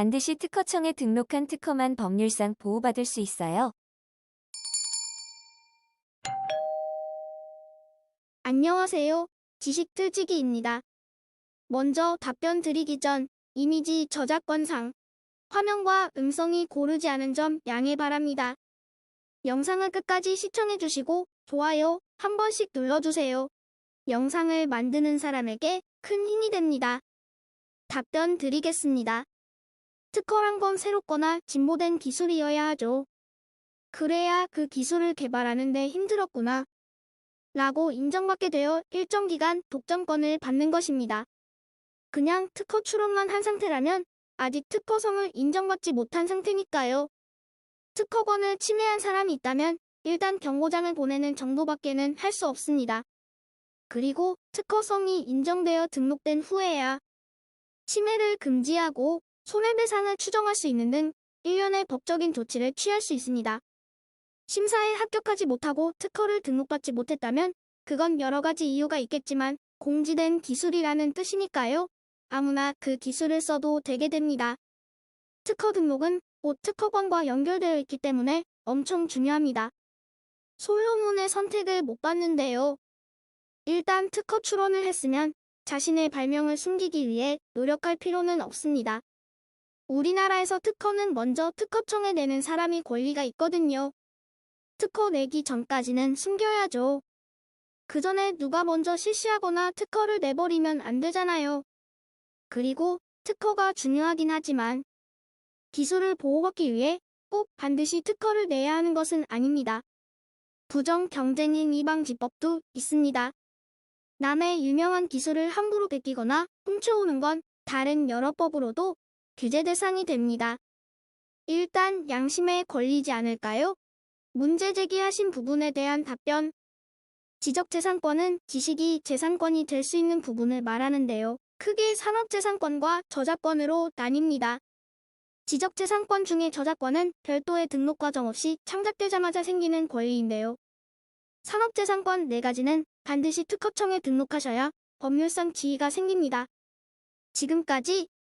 반드시 특허청에 등록한 특허만 법률상 보호받을 수 있어요. 안녕하세요. 지식틀지기입니다. 먼저 답변 드리기 전 이미지 저작권상 화면과 음성이 고르지 않은 점 양해 바랍니다. 영상을 끝까지 시청해주시고 좋아요 한 번씩 눌러주세요. 영상을 만드는 사람에게 큰 힘이 됩니다. 답변 드리겠습니다. 특허란 건 새롭거나 진보된 기술이어야 하죠. 그래야 그 기술을 개발하는 데 힘들었구나. 라고 인정받게 되어 일정 기간 독점권을 받는 것입니다. 그냥 특허 출원만 한 상태라면 아직 특허성을 인정받지 못한 상태니까요. 특허권을 침해한 사람이 있다면 일단 경고장을 보내는 정도밖에는 할 수 없습니다. 그리고 특허성이 인정되어 등록된 후에야 침해를 금지하고 손해배상을 추정할 수 있는 등 일련의 법적인 조치를 취할 수 있습니다. 심사에 합격하지 못하고 특허를 등록받지 못했다면 그건 여러 가지 이유가 있겠지만 공지된 기술이라는 뜻이니까요. 아무나 그 기술을 써도 되게 됩니다. 특허 등록은 곧 특허권과 연결되어 있기 때문에 엄청 중요합니다. 솔로몬의 선택을 못 받는데요. 일단 특허 출원을 했으면 자신의 발명을 숨기기 위해 노력할 필요는 없습니다. 우리나라에서 특허는 먼저 특허청에 내는 사람이 권리가 있거든요. 특허 내기 전까지는 숨겨야죠. 그 전에 누가 먼저 실시하거나 특허를 내버리면 안 되잖아요. 그리고 특허가 중요하긴 하지만 기술을 보호받기 위해 꼭 반드시 특허를 내야 하는 것은 아닙니다. 부정 경쟁인 이방지법도 있습니다. 남의 유명한 기술을 함부로 베끼거나 훔쳐오는 건 다른 여러 법으로도 규제 대상이 됩니다. 일단 양심에 걸리지 않을까요? 문제 제기하신 부분에 대한 답변. 지적재산권은 지식이 재산권이 될 수 있는 부분을 말하는데요. 크게 산업재산권과 저작권으로 나뉩니다. 지적재산권 중에 저작권은 별도의 등록 과정 없이 창작되자마자 생기는 권리인데요. 산업재산권 4가지는 반드시 특허청에 등록하셔야 법률상 지위가 생깁니다. 지금까지